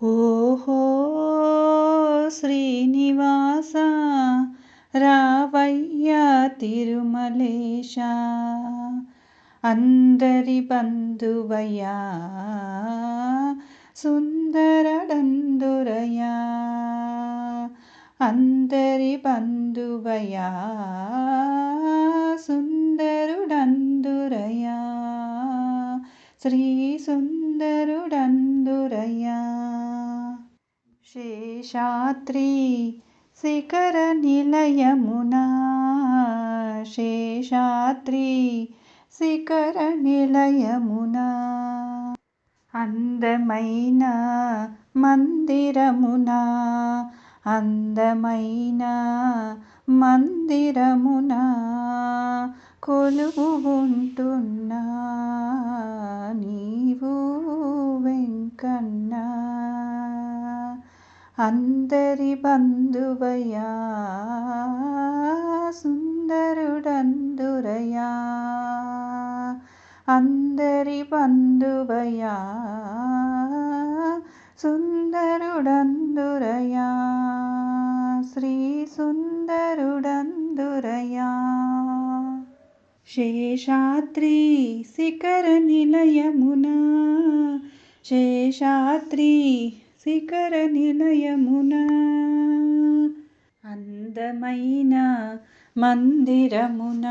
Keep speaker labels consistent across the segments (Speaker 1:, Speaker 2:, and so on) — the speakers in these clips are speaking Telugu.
Speaker 1: ఓహో శ్రీనివాస రావయ్య తిరుమలేశ అందరి బంధువయ్యా సుందరడందురయ్యా అందరి బంధువయ్యా సుందరుడందురయ్యా శ్రీ సుందరుడందురయ్యా శేషాద్రి శిఖర నిలయమునా శేషాద్రి శిఖర నిలయమునా అందమైన మందిరమునా అందమైన మందిరమునా కొలువు ఉంటున్నా అందరి బంధువయ్యా సుందరుడందురయ్యా అందరి బంధువయ్యా సుందరుడందురయ్యా శ్రీ సుందరుడందురయ్యా శేషాద్రి శిఖర నిలయమునా శేషాద్రి శిఖర నిలయమున అందమైన మందిరమున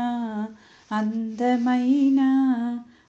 Speaker 1: అందమైన